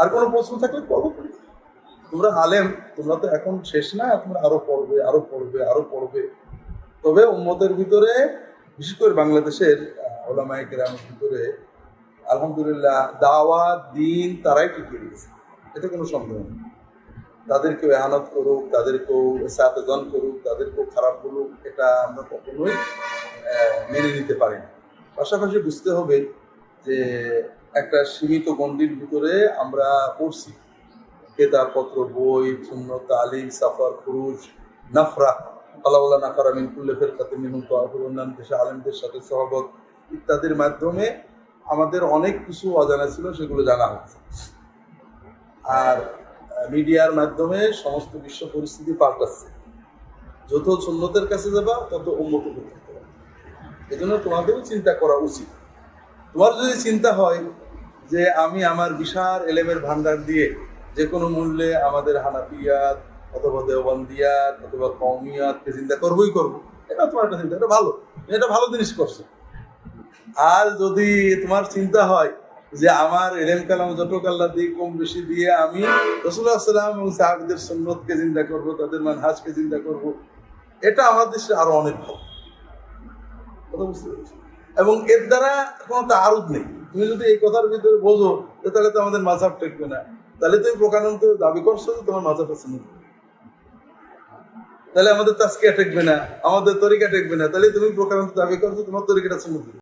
আর কোনো প্রশ্ন থাকলে করব। তোমরা আলেম তোমরা তো এখন শেষ না, তোমরা আরও পড়বে আরও পড়বে আরও পড়বে। তবে উম্মতের ভিতরে, বিশেষ করে বাংলাদেশের ওলামায় গ্রামের ভিতরে, আলহামদুলিল্লাহ, দাওয়াত, দিন তারাই টিকিয়ে রেখেছে এতে কোনো সন্দেহ নেই। তাদেরকেও এহানত করুক, তাদেরকেও সাতজন করুক, তাদেরকেও খারাপ বলুক, এটা আমরা কখনোই মেনে নিতে পারি না। পাশাপাশি বুঝতে হবে যে একটা সীমিত গণ্ডির ভিতরে আমরা পড়ছি। কেতাবপত্র, বই শূন্য তালিম, সাফার, খুরুজ, নাফরা, আল্লাহ নাফারা মিন কুল্লে ফেরকাতে মিনুন তহফুল অন্যান্য দেশে আলেমদের সাথে সহবত ইত্যাদির মাধ্যমে আমাদের অনেক কিছু অজানা ছিল, সেগুলো জানা হচ্ছে আর মিডিয়ার মাধ্যমে সমস্ত বিশ্ব পরিস্থিতি পাল্টাচ্ছে। যত সুন্নতের কাছে যাবা, তত উন্নত করতে হবে। এই জন্য তোমাদেরও চিন্তা করা উচিত। তোমার যদি চিন্তা হয় যে আমি আমার বিশাল এলেমের ভান্ডার দিয়ে যে কোনো মূল্যে আমাদের হানাফিয়াত অথবা দেওবন্দিয়াত অথবা কৌমিয়াতকে চিন্তা করবোই করব, এটা তোমার একটা চিন্তা, এটা ভালো এটা ভালো জিনিস করছ আর যদি তোমার চিন্তা হয় যে আমার এলেম কালাম যতক আল্লাহ দিয়ে কম বেশি দিয়ে আমি রসুল্লাহ সাল্লাম এবং সাহাবিদের সুন্নতকে চিন্তা করব, তাদের মানহাজকে চিন্তা করব, এটা আমার দেশে আরও অনেক ভালো কথা বুঝতে পেরেছ? এবং এর দ্বারা কোনো তারুদ নেই। তুমি যদি এই কথার ভিতরে বোঝো তাহলে তো আমাদের মাঝাব টেকবে না। তাহলে তুমি প্রকারান্ত দাবি করছ যে তোমার মাঝাবটা শুনে তাহলে আমাদের তাস্কিয়া টেকবে না, আমাদের তরিকা টেকবে না। তাহলে তুমি প্রকারান্ত দাবি করছ তোমার তরিকাটা শুনে